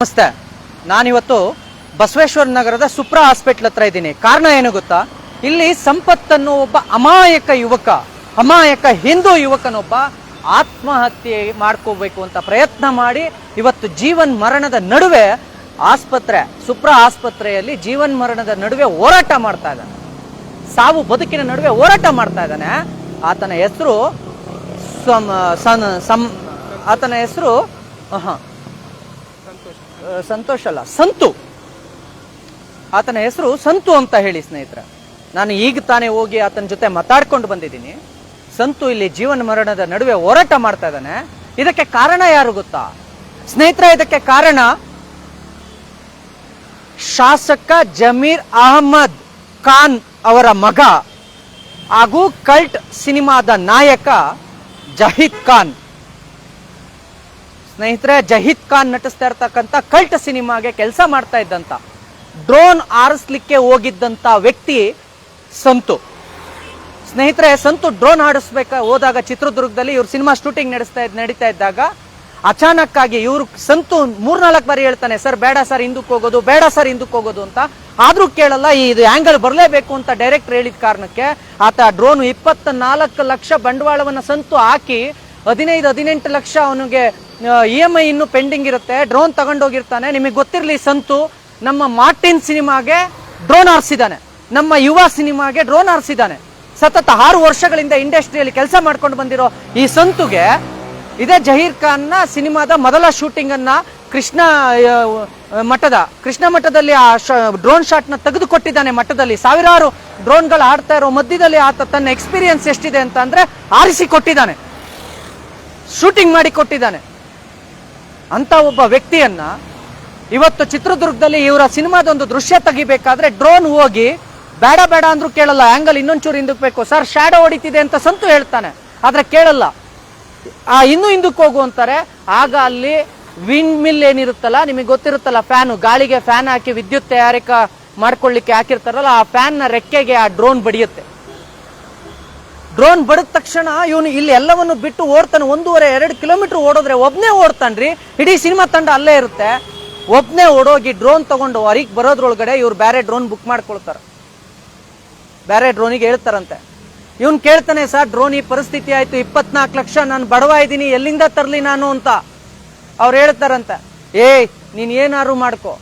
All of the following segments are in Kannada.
ನಮಸ್ತೆ. ನಾನಿವತ್ತು ಬಸವೇಶ್ವರ ನಗರದ ಸುಪ್ರಾ ಹಾಸ್ಪಿಟ್ಲ್ ಹತ್ರ ಇದ್ದೀನಿ. ಕಾರಣ ಏನು ಗೊತ್ತಾ? ಇಲ್ಲಿ ಸಂಪತ್ತನ್ನು ಒಬ್ಬ ಅಮಾಯಕ ಯುವಕ, ಅಮಾಯಕ ಹಿಂದೂ ಯುವಕನೊಬ್ಬ ಆತ್ಮಹತ್ಯೆ ಮಾಡ್ಕೋಬೇಕು ಅಂತ ಪ್ರಯತ್ನ ಮಾಡಿ ಇವತ್ತು ಜೀವನ್ ಮರಣದ ನಡುವೆ ಆಸ್ಪತ್ರೆ, ಸುಪ್ರಾ ಆಸ್ಪತ್ರೆಯಲ್ಲಿ ಜೀವನ್ ಮರಣದ ನಡುವೆ ಹೋರಾಟ ಮಾಡ್ತಾ ಇದ್ದಾನೆ. ಸಾವು ಬದುಕಿನ ನಡುವೆ ಹೋರಾಟ ಮಾಡ್ತಾ ಇದ್ದಾನೆ. ಆತನ ಹೆಸರು ಆತನ ಹೆಸರು ಹಾ ಸಂತೋಷ್. ಅಲ್ಲ, ಸಂತು. ಆತನ ಹೆಸರು ಸಂತು ಅಂತ ಹೇಳಿ ಸ್ನೇಹಿತರ. ನಾನು ಈಗ ತಾನೇ ಹೋಗಿ ಆತನ ಜೊತೆ ಮಾತಾಡ್ಕೊಂಡು ಬಂದಿದ್ದೀನಿ. ಸಂತು ಇಲ್ಲಿ ಜೀವನ ಮರಣದ ನಡುವೆ ಹೋರಾಟ ಮಾಡ್ತಾ ಇದ್ದಾನೆ. ಇದಕ್ಕೆ ಕಾರಣ ಯಾರು ಗೊತ್ತಾ? ಸ್ನೇಹಿತರ, ಇದಕ್ಕೆ ಕಾರಣ ಶಾಸಕ ಜಮೀರ್ ಅಹಮದ್ ಖಾನ್ ಅವರ ಮಗ ಹಾಗೂ ಕಲ್ಟ್ ಸಿನಿಮಾದ ನಾಯಕ ಜಹೀದ್ ಖಾನ್. ಸ್ನೇಹಿತರೆ ಜಹೀದ್ ಖಾನ್ ನಟಿಸ್ತಾ ಇರ್ತಕ್ಕಂಥ ಕಲ್ಟ್ ಸಿನಿಮಾಗೆ ಕೆಲಸ ಮಾಡ್ತಾ ಇದ್ದಂತ, ಡ್ರೋನ್ ಆರಿಸ್ಲಿಕ್ಕೆ ಹೋಗಿದ್ದಂತ ವ್ಯಕ್ತಿ ಸಂತು. ಸ್ನೇಹಿತರೆ, ಸಂತು ಡ್ರೋನ್ ಆಡಿಸ್ಬೇಕ ಹೋದಾಗ ಚಿತ್ರದುರ್ಗದಲ್ಲಿ ಇವ್ರ ಸಿನಿಮಾ ಶೂಟಿಂಗ್ ನಡೆಸ್ತಾ ನಡೀತಾ ಇದ್ದಾಗ ಅಚಾನಕ್ ಆಗಿ ಇವರು ಸಂತು ಮೂರ್ನಾಲ್ಕು ಬಾರಿ ಹೇಳ್ತಾನೆ, ಸರ್, ಬೇಡ ಸರ್, ಹಿಂದಕ್ಕೆ ಹೋಗೋದು, ಬೇಡ ಸರ್, ಹಿಂದಕ್ಕೆ ಹೋಗೋದು ಅಂತ. ಆದ್ರೂ ಕೇಳಲ್ಲ ಇದು ಆಂಗಲ್ ಬರಲೇಬೇಕು ಅಂತ ಡೈರೆಕ್ಟರ್ ಹೇಳಿದ ಕಾರಣಕ್ಕೆ ಆತ ಡ್ರೋನ್ ಇಪ್ಪತ್ತ ನಾಲ್ಕು ಲಕ್ಷ ಬಂಡವಾಳವನ್ನ ಸಂತು ಹಾಕಿ ಹದಿನೈದು, ಹದಿನೆಂಟು ಲಕ್ಷ ಅವನಿಗೆ ಇ ಎಂ ಐ ಇನ್ನು ಪೆಂಡಿಂಗ್ ಇರುತ್ತೆ. ಡ್ರೋನ್ ತಗೊಂಡೋಗಿರ್ತಾನೆ. ನಿಮಗೆ ಗೊತ್ತಿರಲಿ, ಸಂತು ನಮ್ಮ ಮಾರ್ಟಿನ್ ಸಿನಿಮಾಗೆ ಡ್ರೋನ್ ಆರಿಸಿದ್ದಾನೆ. ನಮ್ಮ ಯುವ ಸಿನಿಮಾಗೆ ಡ್ರೋನ್ ಆರಿಸಿದ್ದಾನೆ. ಸತತ ಆರು ವರ್ಷಗಳಿಂದ ಇಂಡಸ್ಟ್ರಿಯಲ್ಲಿ ಕೆಲಸ ಮಾಡ್ಕೊಂಡು ಬಂದಿರೋ ಈ ಸಂತುಗೆ ಇದೇ ಜಹೀರ್ ಖಾನ್ನ ಸಿನಿಮಾದ ಮೊದಲ ಶೂಟಿಂಗನ್ನು ಕೃಷ್ಣ ಮಠದ, ಕೃಷ್ಣ ಮಠದಲ್ಲಿ ಆ ಡ್ರೋನ್ ಶಾಟ್ನ ತೆಗೆದುಕೊಟ್ಟಿದ್ದಾನೆ ಮಠದಲ್ಲಿ. ಸಾವಿರಾರು ಡ್ರೋನ್ಗಳು ಆಡ್ತಾ ಇರೋ ಮಧ್ಯದಲ್ಲಿ ಆತ ತನ್ನ ಎಕ್ಸ್ಪೀರಿಯನ್ಸ್ ಎಷ್ಟಿದೆ ಅಂತ ಅಂದ್ರೆ ಆರಿಸಿ ಕೊಟ್ಟಿದ್ದಾನೆ ಶೂಟಿಂಗ್ ಮಾಡಿ ಕೊಟ್ಟಿದ್ದಾನೆ. ಅಂತ ಒಬ್ಬ ವ್ಯಕ್ತಿಯನ್ನ ಇವತ್ತು ಚಿತ್ರದುರ್ಗದಲ್ಲಿ ಇವರ ಸಿನಿಮಾದೊಂದು ದೃಶ್ಯ ತೆಗಿಬೇಕಾದ್ರೆ ಡ್ರೋನ್ ಹೋಗಿ, ಬೇಡ ಬೇಡ ಅಂದ್ರೂ ಕೇಳಲ್ಲ ಆಂಗಲ್ ಇನ್ನೊಂಚೂರು ಹಿಂದಕ್ಕೆ ಬೇಕು. ಸರ್ ಶಾಡೋ ಹೊಡಿತಿದೆ ಅಂತ ಸಂತು ಹೇಳ್ತಾನೆ. ಆದ್ರೆ ಕೇಳಲ್ಲ. ಆ ಇನ್ನೂ ಹಿಂದಕ್ಕೆ ಹೋಗು ಅಂತಾರೆ. ಆಗ ಅಲ್ಲಿ ವಿಂಡ್ ಮಿಲ್ ಏನಿರುತ್ತಲ್ಲ, ನಿಮಗೆ ಗೊತ್ತಿರುತ್ತಲ್ಲ ಫ್ಯಾನು ಗಾಳಿಗೆ ಫ್ಯಾನ್ ಹಾಕಿ ವಿದ್ಯುತ್ ತಯಾರಿಕಾ ಮಾಡ್ಕೊಳ್ಳಿಕ್ಕೆ ಹಾಕಿರ್ತಾರಲ್ಲ, ಆ ಫ್ಯಾನ್ನ ರೆಕ್ಕೆಗೆ ಆ ಡ್ರೋನ್ ಬಡಿಯುತ್ತೆ. ಡ್ರೋನ್ ಬಡದ ತಕ್ಷಣ ಇವನು ಇಲ್ಲಿ ಎಲ್ಲವನ್ನು ಬಿಟ್ಟು ಓಡ್ತಾನೆ. ಒಂದೂವರೆ, ಎರಡು ಕಿಲೋಮೀಟರ್ ಓಡೋದ್ರೆ ಒಬ್ನೇ ಓಡ್ತಾನ್ರಿ? ಇಡೀ ಸಿನಿಮಾ ತಂಡ ಅಲ್ಲೇ ಇರುತ್ತೆ. ಒಬ್ಬನೇ ಓಡೋಗಿ ಡ್ರೋನ್ ತಗೊಂಡು ಹೊರಗೆ ಬರೋದ್ರೊಳಗಡೆ ಇವ್ರು ಬೇರೆ ಡ್ರೋನ್ ಬುಕ್ ಮಾಡ್ಕೊಳ್ತಾರೆ. ಬೇರೆ ಡ್ರೋನಿಗೆ ಹೇಳ್ತಾರಂತೆ. ಇವನು ಕೇಳ್ತಾನೆ, ಸರ್, ಡ್ರೋನ್ ಈ ಪರಿಸ್ಥಿತಿ ಆಯ್ತು. ಇಪ್ಪತ್ನಾಲ್ಕು ಲಕ್ಷ ನಾನು ಬಡವ ಇದ್ದೀನಿ. ಎಲ್ಲಿಂದ ತರ್ಲಿ ನಾನು? ಅಂತ. ಅವ್ರು ಹೇಳ್ತಾರಂತೆ, ಏಯ್, ನೀನ್ ಏನಾರು ಮಾಡ್ಕೋ.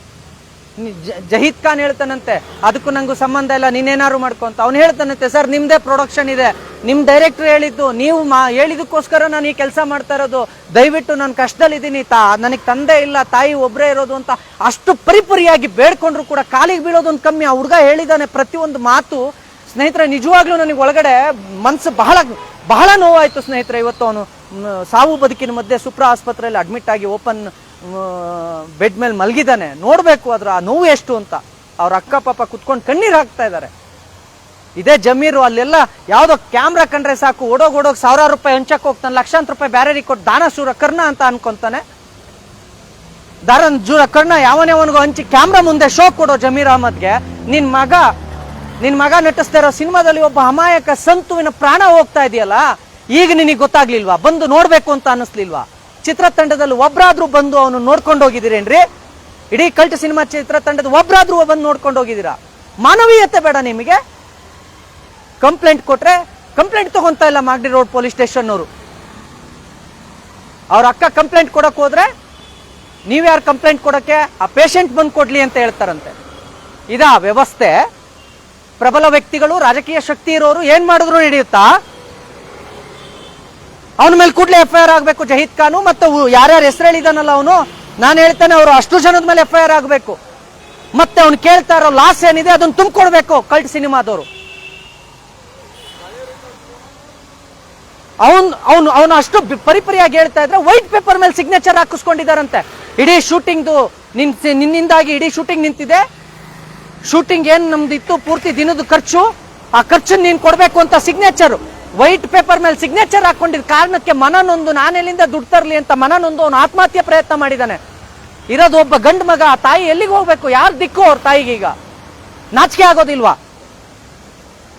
ಜಹೀದ್ ಖಾನ್ ಹೇಳ್ತಾನಂತೆ, ಅದಕ್ಕೂ ನಂಗೂ ಸಂಬಂಧ ಇಲ್ಲ ನೀನೇನಾರು ಮಾಡ್ಕೊಂತ ಅವ್ನು ಹೇಳ್ತಾನಂತೆ, ಸರ್, ನಿಮ್ದೇ ಪ್ರೊಡಕ್ಷನ್ ಇದೆ. ನಿಮ್ ಡೈರೆಕ್ಟರ್ ಹೇಳಿದ್ದು, ನೀವು ಮಾ, ಹೇಳಿದಕ್ಕೋಸ್ಕರ ನಾನು ಈ ಕೆಲಸ ಮಾಡ್ತಾ ಇರೋದು. ದಯವಿಟ್ಟು ನಾನು ಕಷ್ಟದಲ್ಲಿದ್ದೀನಿ, ತಾ, ನನಗೆ ತಂದೆ ಇಲ್ಲ, ತಾಯಿ ಒಬ್ಬರೇ ಇರೋದು ಅಂತ ಅಷ್ಟು ಪರಿಪರಿಯಾಗಿ ಬೇಡ್ಕೊಂಡ್ರು ಕೂಡ ಕಾಲಿಗೆ ಬೀಳೋದೊಂದು ಕಮ್ಮಿ. ಆ ಹುಡುಗ ಹೇಳಿದಾನೆ ಪ್ರತಿಯೊಂದು ಮಾತು. ಸ್ನೇಹಿತರೆ, ನಿಜವಾಗ್ಲೂ ನನಗೆ ಒಳಗಡೆ ಮನ್ಸು ಬಹಳ ಬಹಳ ನೋವಾಯ್ತು ಸ್ನೇಹಿತರೆ, ಇವತ್ತು ಅವನು ಸಾವು ಬದುಕಿನ ಮಧ್ಯೆ ಸುಪ್ರಾ ಆಸ್ಪತ್ರೆಯಲ್ಲಿ ಅಡ್ಮಿಟ್ ಆಗಿ ಓಪನ್ ಬೆಡ್ ಮೇಲೆ ಮಲಗಿದ್ದಾನೆ. ನೋಡಬೇಕು ಅದ್ರ ಆ ನೋವು ಎಷ್ಟು ಅಂತ. ಅವ್ರ ಅಕ್ಕ ಪಾಪ ಕುತ್ಕೊಂಡು ಕಣ್ಣೀರು ಹಾಕ್ತಾ ಇದ್ದಾರೆ ಇದೇ ಜಮೀರು, ಅಲ್ಲೆಲ್ಲ ಯಾವುದೋ ಕ್ಯಾಮ್ರಾ ಕಂಡ್ರೆ ಸಾಕು. ಓಡೋಗಿ ಓಡೋಗಿ ಸಾವಿರಾರು ರೂಪಾಯಿ ಹೆಂಚಕ್ಕೆ ಹೋಗ್ತಾನೆ. ಲಕ್ಷಾಂತರ ರೂಪಾಯಿ ಬ್ಯಾರೇರಿಗೆ ಕೊಟ್ಟು ದಾನ ಶೂರ ಕರ್ಣ ಅಂತ ಅನ್ಕೊಂತಾನೆ. ದಾರನ್ ಜೂರ ಕರ್ಣ ಯಾವನೇವನಿಗೂ ಹಂಚಿ ಕ್ಯಾಮ್ರಾ ಮುಂದೆ ಶೋ ಕೊಡೋ ಜಮೀರ್ ಅಹಮದ್ಗೆ. ನಿನ್ ಮಗ ನಿನ್ ಮಗ ನಟಿಸ್ತಾ ಇರೋ ಸಿನಿಮಾದಲ್ಲಿ ಒಬ್ಬ ಅಮಾಯಕ ಸಂತುವಿನ ಪ್ರಾಣ ಹೋಗ್ತಾ ಇದೆಯಲ್ಲ? ಈಗ ನಿನಗೆ ಗೊತ್ತಾಗ್ಲಿಲ್ವಾ? ಬಂದು ನೋಡ್ಬೇಕು ಅಂತ ಅನಿಸ್ಲಿಲ್ವಾ? ಚಿತ್ರತಂಡದಲ್ಲಿ ಒಬ್ರಾದ್ರೂ ಬಂದು ಅವನು ನೋಡ್ಕೊಂಡು ಹೋಗಿದ್ದೀರೇನ್ರಿ? ಇಡೀ ಕಲ್ಟ್ ಸಿನಿಮಾ ಚಿತ್ರತಂಡದ ಒಬ್ರಾದ್ರೂ ಬಂದು ನೋಡ್ಕೊಂಡು ಹೋಗಿದ್ದೀರಾ? ಮಾನವೀಯತೆ ಬೇಡ ನಿಮಗೆ. ಕಂಪ್ಲೇಂಟ್ ಕೊಟ್ರೆ ಕಂಪ್ಲೇಂಟ್ ತಗೊಂತಾ ಇಲ್ಲ ಮಾಗಡಿ ರೋಡ್ ಪೊಲೀಸ್ ಸ್ಟೇಷನ್ ಅವರು ಅವ್ರ ಅಕ್ಕ ಕಂಪ್ಲೇಂಟ್ ಕೊಡಕ್ ಹೋದ್ರೆ ನೀವ್ಯಾರು ಕಂಪ್ಲೇಂಟ್ ಕೊಡಕ್ಕೆ? ಆ ಪೇಷಂಟ್ ಬಂದು ಕೊಡ್ಲಿ ಅಂತ ಹೇಳ್ತಾರಂತೆ. ಇದಾ ವ್ಯವಸ್ಥೆ. ಪ್ರಬಲ ವ್ಯಕ್ತಿಗಳು, ರಾಜಕೀಯ ಶಕ್ತಿ ಇರೋರು ಏನ್ ಮಾಡಿದ್ರು ನಡೆಯುತ್ತಾ? ಅವನ ಮೇಲೆ ಕೂಡಲೇ ಎಫ್ ಐ ಆರ್ ಆಗಬೇಕು, ಜಹೀದ್ ಖಾನು ಮತ್ತು ಯಾರ್ಯಾರು ಹೆಸರು ಹೇಳಿದಾನಲ್ಲ ಅವನು? ನಾನು ಹೇಳ್ತಾನೆ, ಅವರು ಅಷ್ಟು ಜನದ ಮೇಲೆ ಎಫ್ ಐ ಆರ್ ಆಗಬೇಕು. ಮತ್ತೆ ಅವ್ನು ಕೇಳ್ತಾ ಇರೋ ಲಾಸ್ ಏನಿದೆ, ಅದನ್ನ ತುಂಬಿಕೊಡ್ಬೇಕು ಕಲ್ಟ್ ಸಿನಿಮಾದವರು. ಅವನ್, ಅವನು ಅವನು ಅಷ್ಟು ಪರಿಪರಿಯಾಗಿ ಹೇಳ್ತಾ ಇದ್ರೆ ವೈಟ್ ಪೇಪರ್ ಮೇಲೆ ಸಿಗ್ನೇಚರ್ ಹಾಕಿಸ್ಕೊಂಡಿದಾರಂತೆ ಇಡೀ ಶೂಟಿಂಗ್ದು ನಿನ್ ನಿನ್ನಿಂದಾಗಿ ಇಡೀ ಶೂಟಿಂಗ್ ನಿಂತಿದೆ. ಶೂಟಿಂಗ್ ಏನ್ ನಮ್ದಿತ್ತು, ಪೂರ್ತಿ ದಿನದ ಖರ್ಚು. ಆ ಖರ್ಚು ನೀನು ಕೊಡಬೇಕು ಅಂತ ಸಿಗ್ನೇಚರ್. ವೈಟ್ ಪೇಪರ್ ಮೇಲೆ ಸಿಗ್ನೇಚರ್ ಹಾಕೊಂಡಿದ್ದ ಕಾರಣಕ್ಕೆ ಮನನೊಂದು, ನಾನೆಲ್ಲಿಂದ ದುಡ್ಡು ತರ್ಲಿ ಅಂತ ಮನನೊಂದು ಅವನು ಆತ್ಮಹತ್ಯೆ ಪ್ರಯತ್ನ ಮಾಡಿದಾನೆ. ಇರೋದು ಒಬ್ಬ ಗಂಡು ಮಗ, ಆ ತಾಯಿ ಎಲ್ಲಿಗೆ ಹೋಗ್ಬೇಕು? ಯಾರು ದಿಕ್ಕು ಅವ್ರ ತಾಯಿಗೆ ಈಗ? ನಾಚಿಕೆ ಆಗೋದಿಲ್ವಾ?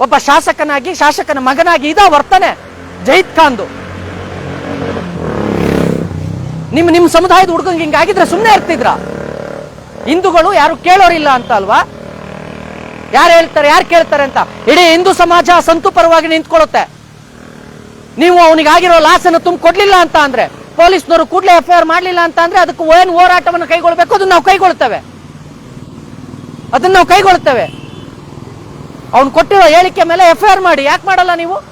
ಒಬ್ಬ ಶಾಸಕನಾಗಿ, ಶಾಸಕನ ಮಗನಾಗಿ ಇದ ವರ್ತನೆ? ಜೈದ್ ಖಾನ್ದು. ನಿಮ್ ನಿಮ್ ಸಮುದಾಯದ ಹುಡುಗಂಗೆ ಹಿಂಗಾಗಿದ್ರೆ ಸುಮ್ಮನೆ ಇರ್ತಿದ್ರ? ಹಿಂದೂಗಳು ಯಾರು ಕೇಳೋರಿಲ್ಲ ಅಂತ ಅಲ್ವಾ? ಯಾರು ಹೇಳ್ತಾರೆ, ಯಾರು ಕೇಳ್ತಾರೆ ಅಂತ? ಇಡೀ ಹಿಂದೂ ಸಮಾಜ ಸಂತು ಪರವಾಗಿ ನಿಂತ್ಕೊಳ್ಳುತ್ತೆ. ನೀವು ಅವನಿಗೆ ಆಗಿರೋ ಲಾಸ್ ಅನ್ನು ತುಂಬ ಕೊಡ್ಲಿಲ್ಲ ಅಂತ ಅಂದ್ರೆ, ಪೊಲೀಸ್ನವರು ಕೂಡಲೇ ಎಫ್ ಐ ಆರ್ ಮಾಡಲಿಲ್ಲ ಅಂತ ಅಂದ್ರೆ ಅದಕ್ಕೆ ಏನು ಹೋರಾಟವನ್ನು ಕೈಗೊಳ್ಬೇಕು ಅದನ್ನ ನಾವು ಕೈಗೊಳ್ತೇವೆ. ಅದನ್ನ ನಾವು ಕೈಗೊಳ್ತೇವೆ. ಅವನು ಕೊಟ್ಟಿರೋ ಹೇಳಿಕೆ ಮೇಲೆ ಎಫ್ ಐ ಆರ್ ಮಾಡಿ, ಯಾಕೆ ಮಾಡಲ್ಲ ನೀವು?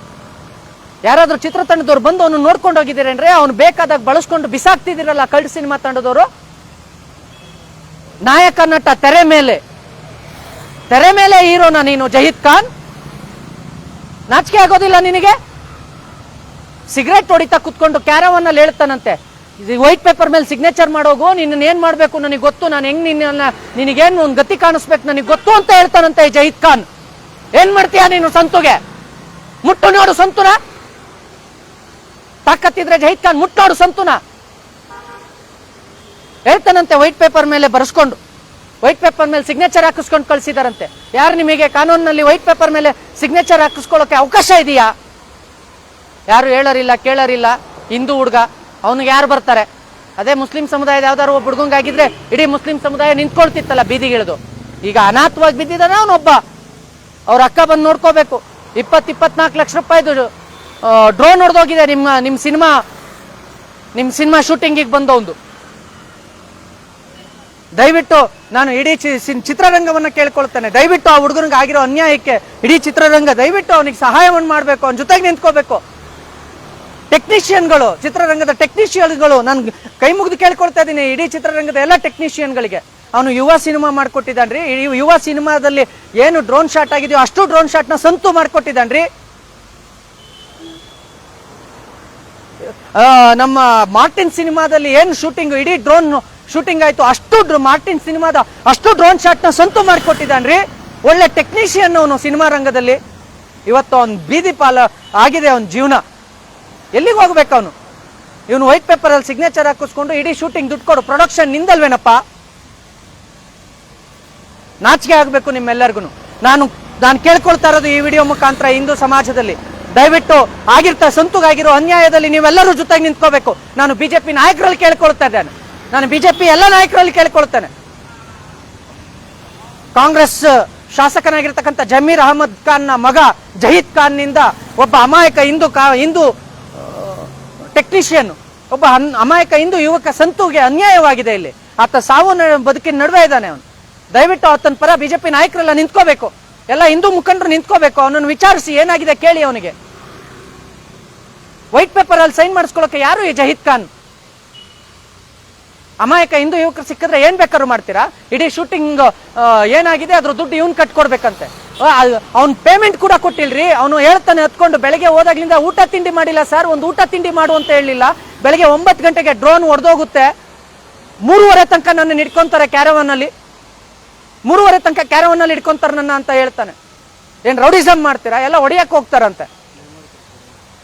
ಯಾರಾದರೂ ಚಿತ್ರತಂಡದವ್ರು ಬಂದು ಅವನು ನೋಡ್ಕೊಂಡು ಹೋಗಿದ್ದೀರೇನ್ರಿ? ಅವ್ನು ಬೇಕಾದಾಗ ಬಳಸ್ಕೊಂಡು ಬಿಸಾಕ್ತಿದ್ದೀರಲ್ಲ ಕಳ್ಳ ಸಿನಿಮಾ ತಂಡದವರು? ನಾಯಕ ನಟ ತೆರೆ ಮೇಲೆ. ತೆರೆ ಮೇಲೆ ಹೀರೋನ ನೀನು, ಜಹೀದ್ ಖಾನ್. ನಾಚಿಕೆ ಆಗೋದಿಲ್ಲ ನಿನಗೆ? ಸಿಗರೇಟ್ ಹೊಡಿತಾ ಕುತ್ಕೊಂಡು ಕ್ಯಾರವನ್ನಲ್ಲಿ ಹೇಳ್ತಾನಂತೆ. ವೈಟ್ ಪೇಪರ್ ಮೇಲೆ ಸಿಗ್ನೇಚರ್ ಮಾಡೋಗು ನಿನ್ನ ಏನ್ ಮಾಡ್ಬೇಕು ನನಗೆ ಗೊತ್ತು, ನಾನು ಹೆಂಗ್ ನಿನ್ನ ನಿನಗೇನು ಒಂದು ಗತಿ ಕಾಣಿಸ್ಬೇಕು ನನಗೆ ಗೊತ್ತು ಅಂತ ಹೇಳ್ತಾನಂತೆ ಜಹೀದ್ ಖಾನ್. ಏನ್ ಮಾಡ್ತೀಯಾ ನೀನು ಸಂತುಗೆ? ಮುಟ್ಟು ನೋಡು ಸಂತುನ. ತಾಕತ್ತಿದ್ರೆ ಜಹೀದ್ ಖಾನ್ ಮುಟ್ಟು ನೋಡು ಸಂತುನ. ಹೇಳ್ತಾನಂತೆ ವೈಟ್ ಪೇಪರ್ ಮೇಲೆ ಬರೆಸ್ಕೊಂಡು. ವೈಟ್ ಪೇಪರ್ ಮೇಲೆ ಸಿಗ್ನೇಚರ್ ಹಾಕಿಸ್ಕೊಂಡು ಕಳಿಸಿದಾರಂತೆ. ಯಾರು ನಿಮಗೆ ಕಾನೂನಿನಲ್ಲಿ ವೈಟ್ ಪೇಪರ್ ಮೇಲೆ ಸಿಗ್ನೇಚರ್ ಹಾಕಿಸ್ಕೊಳ್ಳೋಕೆ ಅವಕಾಶ ಇದೆಯಾ? ಯಾರು ಹೇಳೋರಿಲ್ಲ, ಕೇಳೋರಿಲ್ಲ. ಹಿಂದೂ ಹುಡುಗ, ಅವನಿಗೆ ಯಾರು ಬರ್ತಾರೆ? ಅದೇ ಮುಸ್ಲಿಂ ಸಮುದಾಯದ ಯಾವ್ದಾದ್ರು ಒಬ್ಬ ಹುಡುಗಂಗಾಗಿದ್ರೆ ಇಡೀ ಮುಸ್ಲಿಂ ಸಮುದಾಯ ನಿಂತ್ಕೊಳ್ತಿತ್ತಲ್ಲ ಬೀದಿಗಿಳಿದು. ಈಗ ಅನಾಥವಾಗಿ ಬಿದ್ದಿದ್ದಾನೆ ಅವನೊಬ್ಬ. ಅವ್ರ ಅಕ್ಕ ಬಂದು ನೋಡ್ಕೋಬೇಕು. ಇಪ್ಪತ್ತು ಇಪ್ಪತ್ನಾಲ್ಕು ಲಕ್ಷ ರೂಪಾಯಿದು ಡ್ರೋನ್ ಹೊಡೆದೋಗಿದೆ ನಿಮ್ಮ ನಿಮ್ಮ ಸಿನಿಮಾ. ನಿಮ್ಮ ಸಿನಿಮಾ ಶೂಟಿಂಗಿಗೆ ಬಂದವನು ದಯವಿಟ್ಟು ನಾನು ಇಡೀ ಚಿತ್ರರಂಗವನ್ನ ಕೇಳ್ಕೊಳ್ತೇನೆ. ದಯವಿಟ್ಟು ಆ ಹುಡುಗನಿಗೆ ಆಗಿರೋ ಅನ್ಯಾಯಕ್ಕೆ ಇಡೀ ಚಿತ್ರರಂಗ ದಯವಿಟ್ಟು ಅವನಿಗೆ ಸಹಾಯವನ್ನು ಮಾಡಬೇಕು, ಅವನ ಜೊತೆಗೆ ನಿಂತ್ಕೋಬೇಕು. ಟೆಕ್ನಿಷಿಯನ್ಗಳು ಚಿತ್ರರಂಗದ ಟೆಕ್ನಿಷಿಯನ್ಗಳು ನಾನು ಕೈ ಮುಗಿದು ಕೇಳ್ಕೊಳ್ತಾ ಇದ್ದೀನಿ, ಇಡೀ ಚಿತ್ರರಂಗದ ಎಲ್ಲ ಟೆಕ್ನಿಷಿಯನ್ಗಳಿಗೆ ಅವನು ಯುವ ಸಿನಿಮಾ ಮಾಡ್ಕೊಟ್ಟಿದ್ದಾನ್ರಿ ಯುವ ಸಿನಿಮಾದಲ್ಲಿ ಏನು ಡ್ರೋನ್ ಶಾಟ್ ಆಗಿದೆಯೋ ಅಷ್ಟು ಡ್ರೋನ್ ಶಾಟ್ನ ಸಂತು ಮಾಡ್ಕೊಟ್ಟಿದ್ದಾನ್ರಿ. ನಮ್ಮ ಮಾರ್ಟಿನ್ ಸಿನಿಮಾದಲ್ಲಿ ಏನು ಶೂಟಿಂಗ್ ಇಡೀ ಡ್ರೋನ್ ಶೂಟಿಂಗ್ ಆಯ್ತು, ಅಷ್ಟು ಮಾರ್ಟಿನ್ ಸಿನಿಮಾದ ಅಷ್ಟು ಡ್ರೋನ್ ಶಾಟ್ನ ಸಂತು ಮಾಡಿಕೊಟ್ಟಿದ್ದಾನ್ರಿ. ಒಳ್ಳೆ ಟೆಕ್ನಿಷಿಯನ್ ಅವನು ಸಿನಿಮಾ ರಂಗದಲ್ಲಿ. ಇವತ್ತು ಅವ್ನು ಬೀದಿ ಪಾಲ ಆಗಿದೆ ಅವನ ಜೀವನ. ಎಲ್ಲಿಗೆ ಹೋಗ್ಬೇಕು ಅವನು? ಇವನು ವೈಟ್ ಪೇಪರಲ್ಲಿ ಸಿಗ್ನೇಚರ್ ಹಾಕಿಸ್ಕೊಂಡು ಇಡೀ ಶೂಟಿಂಗ್ ದುಡ್ಡು ಕೊಡು. ಪ್ರೊಡಕ್ಷನ್ ನಿಂದಲ್ವೇನಪ್ಪ? ನಾಚಿಕೆ ಆಗಬೇಕು ನಿಮ್ಮೆಲ್ಲರಿಗೂ ನಾನು ನಾನು ಕೇಳ್ಕೊಳ್ತಾ ಇರೋದು ಈ ವಿಡಿಯೋ ಮುಖಾಂತರ ಹಿಂದೂ ಸಮಾಜದಲ್ಲಿ. ದಯವಿಟ್ಟು ಆಗಿರ್ತಾ ಸಂತುಗಾಗಿರೋ ಅನ್ಯಾಯದಲ್ಲಿ ನೀವೆಲ್ಲರೂ ಜೊತೆಗೆ ನಿಂತ್ಕೋಬೇಕು. ನಾನು ಬಿಜೆಪಿ ನಾಯಕರಲ್ಲಿ ಕೇಳ್ಕೊಳ್ತಾ ಇದ್ದೇನೆ. ನಾನು ಬಿಜೆಪಿ ಎಲ್ಲ ನಾಯಕರಲ್ಲಿ ಕೇಳ್ಕೊಳ್ತೇನೆ. ಕಾಂಗ್ರೆಸ್ ಶಾಸಕನಾಗಿರ್ತಕ್ಕಂಥ ಜಮೀರ್ ಅಹಮದ್ ಖಾನ್ನ ಮಗ ಜಹೀದ್ ಖಾನ್ನಿಂದ ಒಬ್ಬ ಅಮಾಯಕ ಹಿಂದೂ ಕಾ, ಹಿಂದೂ ಟೆಕ್ನಿಷಿಯನ್ ಒಬ್ಬ ಅನ್- ಅಮಾಯಕ ಹಿಂದೂ ಯುವಕ ಸಂತುಗೆ ಅನ್ಯಾಯವಾಗಿದೆ ಇಲ್ಲಿ. ಆತ ಸಾವು ಬದುಕಿನ ನಡುವೆ ಇದ್ದಾನೆ ಅವನು. ದಯವಿಟ್ಟು ಆತನ ಪರ ಬಿಜೆಪಿ ನಾಯಕರೆಲ್ಲ ನಿಂತ್ಕೋಬೇಕು. ಎಲ್ಲ ಹಿಂದೂ ಮುಖಂಡರು ನಿಂತ್ಕೋಬೇಕು. ಅವನನ್ನು ವಿಚಾರಿಸಿ ಏನಾಗಿದೆ ಕೇಳಿ ಅವನಿಗೆ. ವೈಟ್ ಪೇಪರ್ ಅಲ್ಲಿ ಸೈನ್ ಮಾಡಿಸ್ಕೊಳ್ಳೋಕೆ ಯಾರು ಈ ಜಹೀದ್ ಖಾನ್? ಅಮಾಯಕ ಹಿಂದೂ ಯುವಕರು ಸಿಕ್ಕಿದ್ರೆ ಏನ್ ಬೇಕಾದ್ರು ಮಾಡ್ತೀರಾ? ಇಡೀ ಶೂಟಿಂಗ್ ಏನಾಗಿದೆ? ಅದ್ರ ದುಡ್ಡು ಇವನ್ ಕಟ್ಕೊಡ್ಬೇಕಂತೆ. ಅವ್ನ್ ಪೇಮೆಂಟ್ ಕೂಡ ಕೊಟ್ಟಿಲ್ರಿ. ಅವನು ಹೇಳ್ತಾನೆ, ಹತ್ಕೊಂಡು ಬೆಳಗ್ಗೆ ಹೋದಾಗ್ಲಿಂದ ಊಟ ತಿಂಡಿ ಮಾಡಿಲ್ಲ ಸರ್, ಒಂದು ಊಟ ತಿಂಡಿ ಮಾಡು ಅಂತ ಹೇಳಿಲ್ಲ ಬೆಳಗ್ಗೆ ಒಂಬತ್ತು ಗಂಟೆಗೆ ಡ್ರೋನ್ ಹೊಡೆದೋಗುತ್ತೆ ಮೂರುವರೆ ತನಕ ನನ್ನ ಹಿಡ್ಕೊಂತಾರೆ ಕ್ಯಾರವನ್ನಲ್ಲಿ ಮೂರುವರೆ ತನಕ ಕ್ಯಾರವನ್ನಲ್ಲಿ ಹಿಡ್ಕೊಂತಾರೆ ನನ್ನ ಅಂತ ಹೇಳ್ತಾನೆ. ಏನ್ ರೌಡಿಸಮ್ ಮಾಡ್ತೀರಾ? ಎಲ್ಲ ಹೊಡೆಯಕ್ಕೆ ಹೋಗ್ತಾರಂತೆ.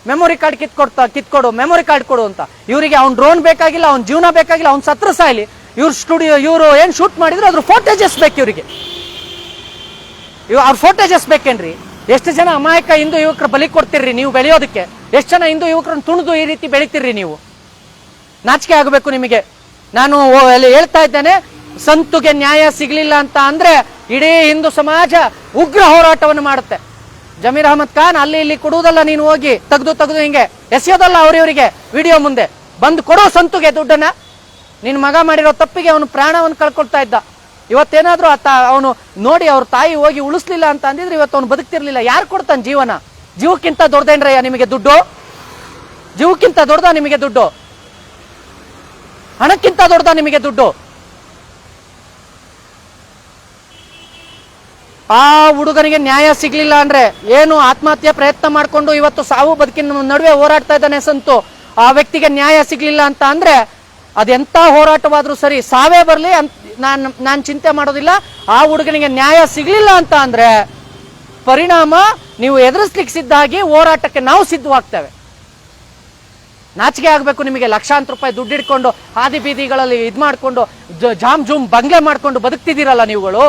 ಮೆಮೊರಿ ಕಾರ್ಡ್ ಕಿತ್ಕೊಡ್ತಾ, ಕಿತ್ಕೊಡು ಮೆಮೊರಿ ಕಾರ್ಡ್ ಕೊಡು ಅಂತ. ಇವರಿಗೆ ಅವ್ನು ಡ್ರೋನ್ ಬೇಕಾಗಿಲ್ಲ, ಅವ್ನ ಜೀವನ ಬೇಕಾಗಿಲ್ಲ, ಅವ್ನ ಸತ್ರ ಸಾಯ್ಲಿ. ಇವ್ರ ಸ್ಟುಡಿಯೋ ಇವರು ಏನ್ ಶೂಟ್ ಮಾಡಿದ್ರು, ಅದ್ರ ಫೋಟೇಜಸ್ ಬೇಕು ಇವರಿಗೆ. ಇವ್ ಅವ್ರ ಫೋಟೇಜಸ್ ಬೇಕೇನ್ರಿ ಎಷ್ಟು ಜನ ಅಮಾಯಕ ಹಿಂದೂ ಯುವಕರು ಬಲಿ ಕೊಡ್ತೀರಿ ನೀವು ಬೆಳೆಯೋದಕ್ಕೆ? ಎಷ್ಟು ಜನ ಹಿಂದೂ ಯುವಕರನ್ನು ತುಣಿದು ಈ ರೀತಿ ಬೆಳಿತೀರ್ರಿ ನೀವು? ನಾಚಿಕೆ ಆಗಬೇಕು ನಿಮಗೆ. ನಾನು ಅಲ್ಲಿ ಹೇಳ್ತಾ ಇದ್ದೇನೆ, ಸಂತುಗೆ ನ್ಯಾಯ ಸಿಗಲಿಲ್ಲ ಅಂತ ಅಂದ್ರೆ ಇಡೀ ಹಿಂದೂ ಸಮಾಜ ಉಗ್ರ ಹೋರಾಟವನ್ನು ಮಾಡುತ್ತೆ. ಜಮೀರ್ ಅಹಮದ್ ಖಾನ್ ಅಲ್ಲಿ ಇಲ್ಲಿ ಕೊಡುವುದಲ್ಲ ನೀನು ಹೋಗಿ, ತೆಗೆದು ತೆಗೆದು ಹಿಂಗೆ ಎಸೆಯೋದಲ್ಲ ಅವ್ರಿವರಿಗೆ ವಿಡಿಯೋ ಮುಂದೆ. ಬಂದು ಕೊಡೋ ಸಂತುಗೆ ದುಡ್ಡನ್ನ. ನಿನ್ನ ಮಗ ಮಾಡಿರೋ ತಪ್ಪಿಗೆ ಅವನು ಪ್ರಾಣವನ್ನು ಕಳ್ಕೊಳ್ತಾ ಇದ್ದ. ಇವತ್ತೇನಾದ್ರೂ ತಾ ಅವನು ನೋಡಿ ಅವ್ರ ತಾಯಿ ಹೋಗಿ ಉಳಿಸ್ಲಿಲ್ಲ ಅಂತ ಅಂದಿದ್ರೆ ಇವತ್ತು ಅವನು ಬದುಕ್ತಿರ್ಲಿಲ್ಲ. ಯಾರು ಕೊಡ್ತಾನೆ ಜೀವನ? ಜೀವಕ್ಕಿಂತ ದೊಡ್ಡದೇನ್ರಯ್ಯ ನಿಮಗೆ ದುಡ್ಡು? ಜೀವಕ್ಕಿಂತ ದೊಡ್ಡದ ನಿಮಗೆ ದುಡ್ಡು? ಹಣಕ್ಕಿಂತ ದೊಡ್ಡದ ನಿಮಗೆ ದುಡ್ಡು? ಆ ಹುಡುಗನಿಗೆ ನ್ಯಾಯ ಸಿಗ್ಲಿಲ್ಲ ಅಂದ್ರೆ ಏನು ಆತ್ಮಹತ್ಯೆ ಪ್ರಯತ್ನ ಮಾಡ್ಕೊಂಡು ಇವತ್ತು ಸಾವು ಬದುಕಿನ ನಡುವೆ ಹೋರಾಡ್ತಾ ಇದ್ದಾನೆ ಸಂತು. ಆ ವ್ಯಕ್ತಿಗೆ ನ್ಯಾಯ ಸಿಗ್ಲಿಲ್ಲ ಅಂತ ಅಂದ್ರೆ ಅದೆಂತ ಹೋರಾಟವಾದ್ರೂ ಸರಿ ಸಾವೇ ಬರಲಿ ಅಂತ ನಾನು ನಾನು ಚಿಂತೆ ಮಾಡೋದಿಲ್ಲ. ಆ ಹುಡುಗನಿಗೆ ನ್ಯಾಯ ಸಿಗಲಿಲ್ಲ ಅಂತ ಅಂದರೆ ಪರಿಣಾಮ ನೀವು ಎದುರಿಸ್ಲಿಕ್ಕೆ ಸಿದ್ಧಾಗಿ ಹೋರಾಟಕ್ಕೆ ನಾವು ಸಿದ್ಧವಾಗ್ತೇವೆ. ನಾಚಿಕೆ ಆಗಬೇಕು ನಿಮಗೆ ಲಕ್ಷಾಂತರ ರೂಪಾಯಿ ದುಡ್ಡು ಇಟ್ಕೊಂಡು ಹಾದಿ ಬೀದಿಗಳಲ್ಲಿ ಇದು ಮಾಡಿಕೊಂಡು ಜಾಮ್ ಜೂಮ್ ಬಂಗ್ಲೆ ಮಾಡ್ಕೊಂಡು ಬದುಕ್ತಿದ್ದೀರಲ್ಲ ನೀವುಗಳು?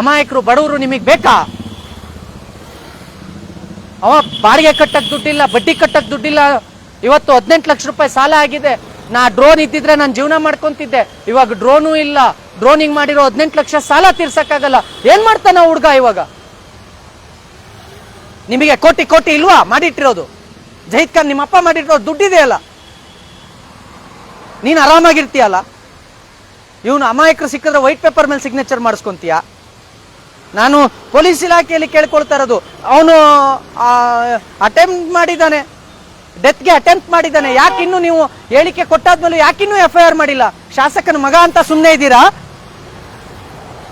ಅಮಾಯಕರು, ಬಡವರು ನಿಮಗೆ ಬೇಕಾ? ಅವ ಬಾಡಿಗೆ ಕಟ್ಟಕ್ಕೆ ದುಡ್ಡಿಲ್ಲ, ಬಡ್ಡಿ ಕಟ್ಟಕ್ಕೆ ದುಡ್ಡಿಲ್ಲ. ಇವತ್ತು ಹದಿನೆಂಟು ಲಕ್ಷ ರೂಪಾಯಿ ಸಾಲ ಆಗಿದೆ. ನಾ ಡ್ರೋನ್ ಇದ್ದಿದ್ರೆ ನಾನು ಜೀವನ ಮಾಡ್ಕೊತಿದ್ದೆ. ಇವಾಗ ಡ್ರೋನು ಇಲ್ಲ. ಡ್ರೋನಿಂಗ್ ಮಾಡಿರೋ ಹದಿನೆಂಟು ಲಕ್ಷ ಸಾಲ ತೀರ್ಸಕ್ಕಾಗಲ್ಲ. ಏನ್ ಮಾಡ್ತಾನ ಹುಡ್ಗ ಇವಾಗ? ನಿಮಗೆ ಕೋಟಿ ಕೋಟಿ ಇಲ್ವಾ ಮಾಡಿಟ್ಟಿರೋದು? ಜಹಿದ್ ಖಾನ್ ನಿಮ್ಮ ಅಪ್ಪ ಮಾಡಿಟ್ಟಿರೋ ದುಡ್ಡಿದೆಯಲ್ಲ? ನೀನು ಆರಾಮಾಗಿರ್ತೀಯಲ್ಲ? ಇವನು ಅಮಾಯಕರು ಸಿಕ್ಕಿದ್ರೆ ವೈಟ್ ಪೇಪರ್ ಮೇಲೆ ಸಿಗ್ನೇಚರ್ ಮಾಡಿಸ್ಕೊಂತೀಯ? ನಾನು ಪೊಲೀಸ್ ಇಲಾಖೆಯಲ್ಲಿ ಕೇಳ್ಕೊಳ್ತಾ ಇರೋದು. ಅವನು ಅಟೆಂಪ್ಟ್ ಮಾಡಿದ್ದಾನೆ. ಡೆತ್ಗೆ ಅಟೆಂಪ್ಟ್ ಮಾಡಿದ್ದಾನೆ. ಯಾಕಿನ್ನು ನೀವು ಹೇಳಿಕೆ ಕೊಟ್ಟಾದ್ಮೇಲೆ ಯಾಕಿನ್ನೂ ಎಫ್ ಐ ಆರ್ ಮಾಡಿಲ್ಲ? ಶಾಸಕನ ಮಗ ಅಂತ ಸುಮ್ಮನೆ ಇದ್ದೀರಾ?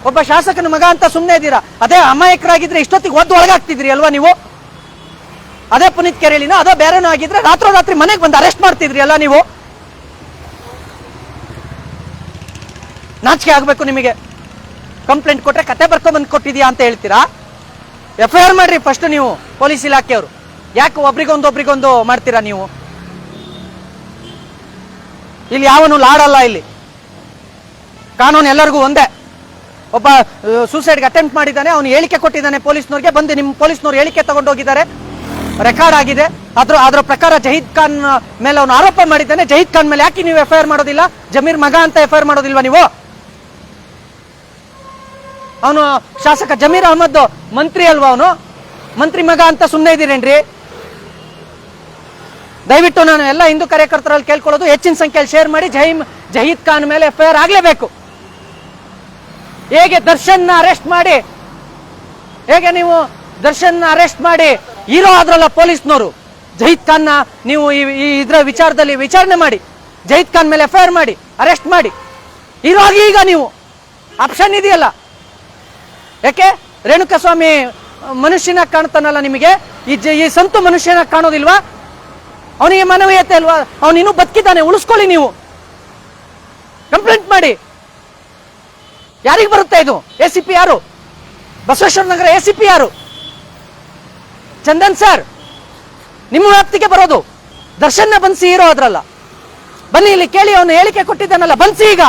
ಒಬ್ಬ ಶಾಸಕನ ಮಗ ಅಂತ ಸುಮ್ಮನೆ ಇದ್ದೀರಾ? ಅದೇ ಅಮಾಯಕರಾಗಿದ್ರೆ ಇಷ್ಟೊತ್ತಿಗೆ ಒದ್ದು ಒಳಗಾಗ್ತಿದ್ರಿ ಅಲ್ವಾ ನೀವು? ಅದೇ ಪುನೀತ್ ಕೆರೆಲಿನ, ಅದೇ ಬೇರೆನೂ ಆಗಿದ್ರೆ ರಾತ್ರೋರಾತ್ರಿ ಮನೆಗೆ ಬಂದು ಅರೆಸ್ಟ್ ಮಾಡ್ತಿದ್ರಿ ಅಲ್ಲ ನೀವು? ನಾಚಿಕೆ ಆಗಬೇಕು ನಿಮಗೆ. ಕಂಪ್ಲೇಂಟ್ ಕೊಟ್ರೆ ಕತೆ ಬರ್ಕೊಂಬಂದು ಕೊಟ್ಟಿದ್ಯಾ ಅಂತ ಹೇಳ್ತೀರಾ? ಎಫ್ ಐ ಆರ್ ಮಾಡ್ರಿ ಫಸ್ಟ್ ನೀವು, ಪೊಲೀಸ್ ಇಲಾಖೆಯವರು. ಯಾಕೆ ಒಬ್ರಿಗೊಂದು ಒಬ್ರಿಗೊಂದು ಮಾಡ್ತೀರಾ ನೀವು? ಇಲ್ಲಿ ಯಾವನು ಲಾಡಲ್ಲ ಇಲ್ಲಿ. ಕಾನೂನು ಎಲ್ಲರಿಗೂ ಒಂದೇ. ಒಬ್ಬ ಸೂಸೈಡ್ಗೆ ಅಟೆಂಪ್ಟ್ ಮಾಡಿದ್ದಾನೆ, ಅವನು ಹೇಳಿಕೆ ಕೊಟ್ಟಿದ್ದಾನೆ ಪೊಲೀಸ್ನವ್ರಿಗೆ, ಬಂದು ನಿಮ್ಮ ಪೊಲೀಸ್ನವ್ರು ಹೇಳಿಕೆ ತಗೊಂಡೋಗಿದ್ದಾರೆ. ರೆಕಾರ್ಡ್ ಆಗಿದೆ. ಅದ್ರ ಅದರ ಪ್ರಕಾರ ಜಹೀದ್ ಖಾನ್ ಮೇಲೆ ಅವನು ಆರೋಪ ಮಾಡಿದ್ದಾನೆ. ಜಹೀದ್ ಖಾನ್ ಮೇಲೆ ಯಾಕೆ ನೀವು ಎಫ್ ಐ ಆರ್ ಮಾಡೋದಿಲ್ಲ? ಜಮೀರ್ ಮಗ ಅಂತ ಎಫ್ ಐ ಆರ್ ಮಾಡೋದಿಲ್ವಾ ನೀವು? ಅವನು ಶಾಸಕ ಜಮೀರ್ ಅಹಮದ್ ಮಂತ್ರಿ ಅಲ್ವಾ ಅವನು? ಮಂತ್ರಿ ಮಗ ಅಂತ ಸುಮ್ಮನೆ ಇದ್ದೀರೇನ್ರಿ? ದಯವಿಟ್ಟು ನಾನು ಎಲ್ಲ ಹಿಂದೂ ಕಾರ್ಯಕರ್ತರಲ್ಲಿ ಕೇಳ್ಕೊಳ್ಳೋದು, ಹೆಚ್ಚಿನ ಸಂಖ್ಯೆಯಲ್ಲಿ ಶೇರ್ ಮಾಡಿ, ಜಹೀಮ್, ಜಹೀದ್ ಖಾನ್ ಮೇಲೆ ಎಫ್ ಐ ಆರ್ ಆಗಲೇಬೇಕು. ಹೇಗೆ ದರ್ಶನ್ ಅರೆಸ್ಟ್ ಮಾಡಿ? ಹೇಗೆ ನೀವು ದರ್ಶನ್ ಅರೆಸ್ಟ್ ಮಾಡಿ? ಹೀರೋ ಆದ್ರಲ್ಲ ಪೊಲೀಸ್ನವರು ಜಹೀದ್ ಖಾನ್ನ ನೀವು ಈ- ಇದ್ರ ವಿಚಾರದಲ್ಲಿ ವಿಚಾರಣೆ ಮಾಡಿ. ಜಹೀದ್ ಖಾನ್ ಮೇಲೆ ಎಫ್ ಮಾಡಿ, ಅರೆಸ್ಟ್ ಮಾಡಿ. ಹೀರೋ ಆಗಿ ಈಗ ನೀವು. ಆಪ್ಷನ್ ಇದೆಯಲ್ಲ. ಯಾಕೆ? ರೇಣುಕಸ್ವಾಮಿ ಮನುಷ್ಯನ ಕಾಣ್ತಾನಲ್ಲ ನಿಮಗೆ? ಈ ಜ- ಈ ಸಂತು ಮನುಷ್ಯನ ಕಾಣೋದಿಲ್ವಾ? ಅವನಿಗೆ ಮಾನವೀಯತೆ ಅಲ್ವಾ? ಅವನಿನ್ನೂ ಬದುಕಿದ್ದಾನೆ, ಉಳಿಸ್ಕೊಳ್ಳಿ ನೀವು. ಕಂಪ್ಲೇಂಟ್ ಮಾಡಿ. ಯಾರಿಗೆ ಬರುತ್ತೆ ಇದು? ಎ ಸಿ ಪಿ ಯಾರು? Basaveshwara Nagar A C P ಯಾರು? ಚಂದನ್ ಸರ್, ನಿಮ್ಮ ವ್ಯಾಪ್ತಿಗೆ ಬರೋದು. ದರ್ಶನ ಬನ್ಸಿ ಇರೋ ಅದ್ರಲ್ಲ ಬನ್ನಿ, ಇಲ್ಲಿ ಕೇಳಿ ಅವನು ಹೇಳಿಕೆ ಕೊಟ್ಟಿದ್ದಾನಲ್ಲ, ಬನ್ಸಿ ಈಗ.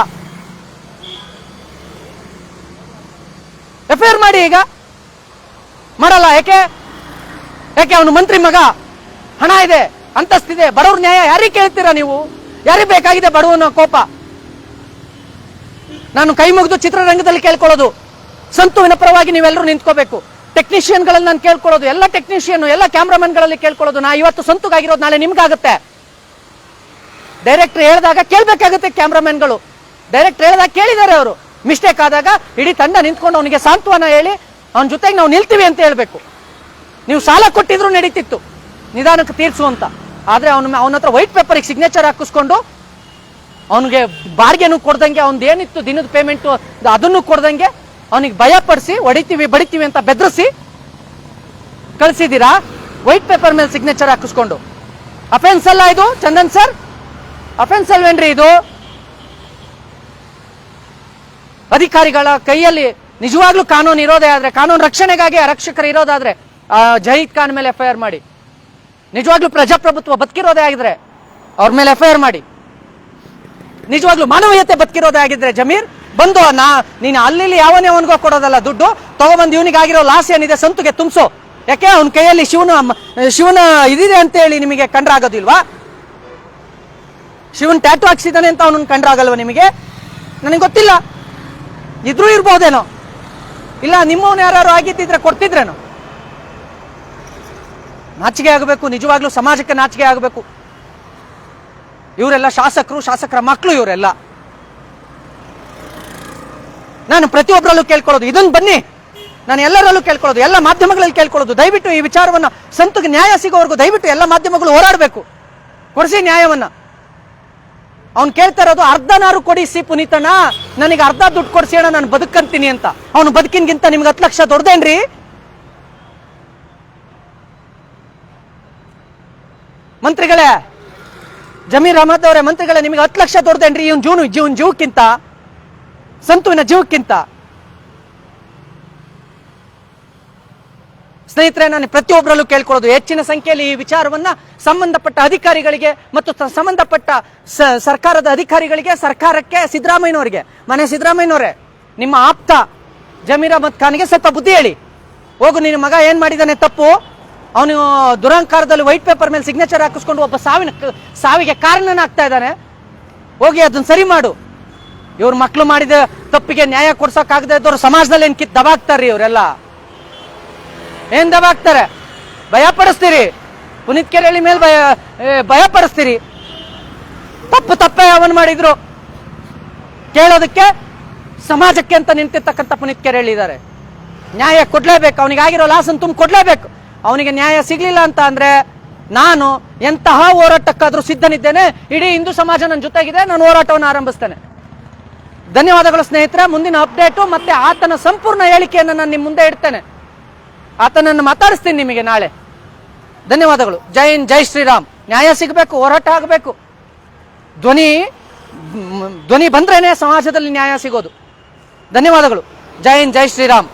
ಎಫ್ ಐ ಆರ್ ಮಾಡಿ ಈಗ. ಮಾಡಲ್ಲ ಯಾಕೆ ಯಾಕೆ ಅವನು ಮಂತ್ರಿ ಮಗ? ಹಣ ಇದೆ, ಅಂತಸ್ತಿದೆ, ಬಡವ್ರ ನ್ಯಾಯ, ಯಾರಿಗೆ ಕೇಳ್ತೀರಾ ನೀವು? ಯಾರಿಗೆ ಬೇಕಾಗಿದೆ ಬಡವನ ಕೋಪ? ನಾನು ಕೈ ಮುಗಿದು ಚಿತ್ರರಂಗದಲ್ಲಿ ಕೇಳ್ಕೊಳ್ಳೋದು. ಸಂತುವಿನ ಪರವಾಗಿ ನೀವೆಲ್ಲರೂ ನಿಂತ್ಕೋಬೇಕು. ಟೆಕ್ನಿಷಿಯನ್ಗಳಲ್ಲಿ ನಾನು ಕೇಳ್ಕೊಳ್ಳೋದು. ಎಲ್ಲ ಟೆಕ್ನಿಷಿಯನ್, ಎಲ್ಲ ಕ್ಯಾಮ್ರಾಮನ್ಗಳಲ್ಲಿ ಕೇಳ್ಕೊಳ್ಳೋದು. ನಾ ಇವತ್ತು ಸಂತುಗಾಗಿರೋದು ನಾಳೆ ನಿಮ್ಗಾಗುತ್ತೆ. ಡೈರೆಕ್ಟರ್ ಹೇಳಿದಾಗ ಕೇಳಬೇಕಾಗುತ್ತೆ ಕ್ಯಾಮ್ರಾಮನ್ಗಳು. ಡೈರೆಕ್ಟರ್ ಹೇಳಿದಾಗ ಕೇಳಿದ್ದಾರೆ ಅವರು. ಮಿಸ್ಟೇಕ್ ಆದಾಗ ಇಡೀ ತಂಡ ನಿಂತ್ಕೊಂಡು ಅವನಿಗೆ ಸಾಂತ್ವನ ಹೇಳಿ ಅವನ ಜೊತೆಗೆ ನಾವು ನಿಲ್ತೀವಿ ಅಂತ ಹೇಳಬೇಕು. ನೀವು ಸಾಲ ಕೊಟ್ಟಿದ್ರು ನಡೀತಿತ್ತು. ನಿಧಾನಕ್ಕೆ ತೀರ್ಸು ಅಂತ. ಆದ್ರೆ ಅವನ ಅವನ ಹತ್ರ ವೈಟ್ ಪೇಪರಿಗೆ ಸಿಗ್ನೇಚರ್ ಹಾಕಿಸ್ಕೊಂಡು ಅವನಿಗೆ ಬಾಡಿಗೆನೂ ಕೊಡ್ದಂಗೆ ಅವ್ನ್ದು ಏನಿತ್ತು ದಿನದ ಪೇಮೆಂಟು ಅದನ್ನು ಕೊಡ್ದಂಗೆ, ಅವನಿಗೆ ಭಯ ಪಡಿಸಿ, ಹೊಡಿತೀವಿ, ಬಡಿತೀವಿ ಅಂತ ಬೆದರಿಸಿ ಕಳಿಸಿದ್ದೀರಾ ವೈಟ್ ಪೇಪರ್ ಮೇಲೆ ಸಿಗ್ನೇಚರ್ ಹಾಕಿಸ್ಕೊಂಡು. ಅಫೆನ್ಸ್ ಅಲ್ಲ ಇದು, ಚಂದನ್ ಸರ್ ಅಫೆನ್ಸ್ ಅಲ್ವೇನ್ರಿ ಇದು? ಅಧಿಕಾರಿಗಳ ಕೈಯಲ್ಲಿ ನಿಜವಾಗ್ಲೂ ಕಾನೂನು ಇರೋದೇ ಆದ್ರೆ, ಕಾನೂನು ರಕ್ಷಣೆಗಾಗಿ ಆರಕ್ಷಕರು ಇರೋದಾದ್ರೆ ಜಹೀದ್ ಖಾನ್ ಮೇಲೆ ಎಫ್ಐಆರ್ ಮಾಡಿ. ನಿಜವಾಗ್ಲೂ ಪ್ರಜಾಪ್ರಭುತ್ವ ಬದುಕಿರೋದೇ ಆಗಿದ್ರೆ, ಅವ್ರ ಮೇಲೆ ಎಫ್ಐಆರ್ ಮಾಡಿ. ನಿಜವಾಗ್ಲೂ ಮಾನವೀಯತೆ ಬದುಕಿರೋದಾಗಿದ್ರೆ ಜಮೀರ್, ಬಂದು ನಾ, ನೀನು ಅಲ್ಲಿ ಯಾವನೇ ಅವನಿಗೋ ಕೊಡೋದಲ್ಲ ದುಡ್ಡು ತಗೊಬಂದು ಇವನಿಗೆ ಆಗಿರೋ ಲಾಸ್ ಏನಿದೆ ಸಂತುಗೆ ತುಂಬಿಸು. ಯಾಕೆ ಅವನ ಕೈಯಲ್ಲಿ ಶಿವನ ಶಿವನ ಇದಿದೆ ಅಂತೇಳಿ ನಿಮಗೆ ಕಂಡ್ರಾಗೋದಿಲ್ವಾ? ಶಿವನ್ ಟ್ಯಾಟು ಹಾಕ್ಸಿದ್ದಾನೆ ಅಂತ ಅವನನ್ನು ಕಂಡ್ರಾಗಲ್ವ ನಿಮಗೆ? ನನಗೆ ಗೊತ್ತಿಲ್ಲ. ಇದ್ರೂ ಇರ್ಬೋದೇನೋ? ಇಲ್ಲ, ನಿಮ್ಮವನು ಯಾರು ಆಗಿದ್ದಿದ್ರೆ ಕೊಡ್ತಿದ್ರೇನೋ? ನಾಚಿಕೆ ಆಗಬೇಕು, ನಿಜವಾಗ್ಲೂ ಸಮಾಜಕ್ಕೆ ನಾಚಿಕೆ ಆಗಬೇಕು. ಇವರೆಲ್ಲ ಶಾಸಕರು, ಶಾಸಕರ ಮಕ್ಕಳು ಇವರೆಲ್ಲ. ನಾನು ಪ್ರತಿಯೊಬ್ಬರಲ್ಲೂ ಕೇಳ್ಕೊಳ್ಳೋದು ಇದನ್ನು ಬನ್ನಿ. ನಾನು ಎಲ್ಲರಲ್ಲೂ ಕೇಳ್ಕೊಳ್ಳೋದು, ಎಲ್ಲ ಮಾಧ್ಯಮಗಳಲ್ಲಿ ಕೇಳ್ಕೊಳ್ಳೋದು. ದಯವಿಟ್ಟು ಈ ವಿಚಾರವನ್ನು ಸಂತಗೆ ನ್ಯಾಯ ಸಿಗೋವರೆಗೂ ದಯವಿಟ್ಟು ಎಲ್ಲ ಮಾಧ್ಯಮಗಳು ಹೋರಾಡಬೇಕು. ಕೊಡಿಸಿ ನ್ಯಾಯವನ್ನ. ಅವ್ನು ಕೇಳ್ತಾ ಇರೋದು ಅರ್ಧನಾರು ಕೊಡಿ ಸಿ ಪುನೀತಣ್ಣ ನನಗೆ ಅರ್ಧ ದುಡ್ಡು ಕೊಡಿಸಿ ಅಣ್ಣ, ನಾನು ಬದುಕಂತೀನಿ ಅಂತ. ಅವನು ಬದುಕಿನ್ಗಿಂತ ನಿಮ್ಗೆ ಹತ್ತು ಲಕ್ಷ ದೊಡ್ಡದೇನ್ರಿ? ಮಂತ್ರಿಗಳೇ ಜಮೀರ್ ಅಹಮದ್ ಅವರ, ಮಂತ್ರಿಗಳ, ನಿಮಗೆ ಹತ್ತು ಲಕ್ಷ ತೋರ್ದೇನ್ರಿ, ಇವನ್ ಜೂನು ಜೀವನ್ ಜೀವಕ್ಕಿಂತ ಸಂತುವಿನ ಜೀವಕ್ಕಿಂತ ಸ್ನೇಹಿತರೆ, ನಾನು ಪ್ರತಿಯೊಬ್ಬರಲ್ಲೂ ಕೇಳ್ಕೊಳ್ಳೋದು, ಹೆಚ್ಚಿನ ಸಂಖ್ಯೆಯಲ್ಲಿ ಈ ವಿಚಾರವನ್ನ ಸಂಬಂಧಪಟ್ಟ ಅಧಿಕಾರಿಗಳಿಗೆ ಮತ್ತು ಸಂಬಂಧಪಟ್ಟ ಸರ್ಕಾರದ ಅಧಿಕಾರಿಗಳಿಗೆ, ಸರ್ಕಾರಕ್ಕೆ ಸಿದ್ದರಾಮಯ್ಯನವರಿಗೆ. ಮನೆ ಸಿದ್ದರಾಮಯ್ಯನವರೇ, ನಿಮ್ಮ ಆಪ್ತ ಜಮೀರ್ ಅಹಮದ್ ಖಾನ್ಗೆ ಸ್ವಲ್ಪ ಬುದ್ಧಿ ಹೇಳಿ. ಹೋಗು, ನಿನ್ನ ಮಗ ಏನ್ ಮಾಡಿದಾನೆ, ತಪ್ಪು? ಅವನು ದುರಂಕಾರದಲ್ಲಿ ವೈಟ್ ಪೇಪರ್ ಮೇಲೆ ಸಿಗ್ನೇಚರ್ ಹಾಕಿಸ್ಕೊಂಡು ಒಬ್ಬ ಸಾವಿನ ಸಾವಿಗೆ ಕಾರಣನಾಗ್ತಾ ಇದ್ದಾನೆ. ಹೋಗಿ ಅದನ್ನ ಸರಿ ಮಾಡು. ಇವ್ರ ಮಕ್ಕಳು ಮಾಡಿದ ತಪ್ಪಿಗೆ ನ್ಯಾಯ ಕೊಡ್ಸೋಕ್ಕಾಗದೇ ಇದ್ದವ್ರು ಸಮಾಜದಲ್ಲಿ ಏನು ಕಿತ್ ದಬಾಕ್ತಾರ್ರಿ ಇವರೆಲ್ಲ? ಏನು ದಬಾಕ್ತಾರೆ ಭಯಪಡಿಸ್ತೀರಿ. ಪುನೀತ್ ಕೆರೆಹಳ್ಳಿ ಮೇಲೆ ಭಯ ಭಯಪಡಿಸ್ತೀರಿ. ಭಯ ಪಡಿಸ್ತೀರಿ ತಪ್ಪು ತಪ್ಪೇ ಅವನು ಮಾಡಿದ್ರು. ಕೇಳೋದಕ್ಕೆ ಸಮಾಜಕ್ಕೆ ಅಂತ ನಿಂತಿರ್ತಕ್ಕಂಥ ಪುನೀತ್ ಕೆರೆಹಳ್ಳಿ ಇದ್ದಾರೆ. ನ್ಯಾಯ ಕೊಡ್ಲೇಬೇಕು. ಅವನಿಗಾಗಿರೋ ಲಾಸನ್ ತುಂಬ ಕೊಡ್ಲೇಬೇಕು ಅವನಿಗೆ ನ್ಯಾಯ ಸಿಗಲಿಲ್ಲ ಅಂತ ಅಂದ್ರೆ ನಾನು ಎಂತಹ ಹೋರಾಟಕ್ಕಾದ್ರೂ ಸಿದ್ಧನಿದ್ದೇನೆ, ಇಡೀ ಹಿಂದೂ ಸಮಾಜ ನನ್ನ ಜೊತೆಗಿದೆ, ನಾನು ಹೋರಾಟವನ್ನು ಆರಂಭಿಸ್ತೇನೆ. ಧನ್ಯವಾದಗಳು ಸ್ನೇಹಿತರೆ, ಮುಂದಿನ ಅಪ್ಡೇಟು ಮತ್ತೆ ಆತನ ಸಂಪೂರ್ಣ ಹೇಳಿಕೆಯನ್ನು ನಾನು ನಿಮ್ಮ ಮುಂದೆ ಇಡ್ತೇನೆ. ಆತನನ್ನು ಮಾತಾಡಿಸ್ತೀನಿ ನಿಮಗೆ ನಾಳೆ. ಧನ್ಯವಾದಗಳು. ಜೈ ಹಿಂದ್, ಜೈ ಶ್ರೀರಾಮ್. ನ್ಯಾಯ ಸಿಗಬೇಕು, ಹೋರಾಟ ಆಗಬೇಕು. ಧ್ವನಿ ಧ್ವನಿ ಬಂದ್ರೇನೆ ಸಮಾಜದಲ್ಲಿ ನ್ಯಾಯ ಸಿಗೋದು. ಧನ್ಯವಾದಗಳು. ಜೈ ಹಿಂದ್, ಜೈ ಶ್ರೀರಾಮ್.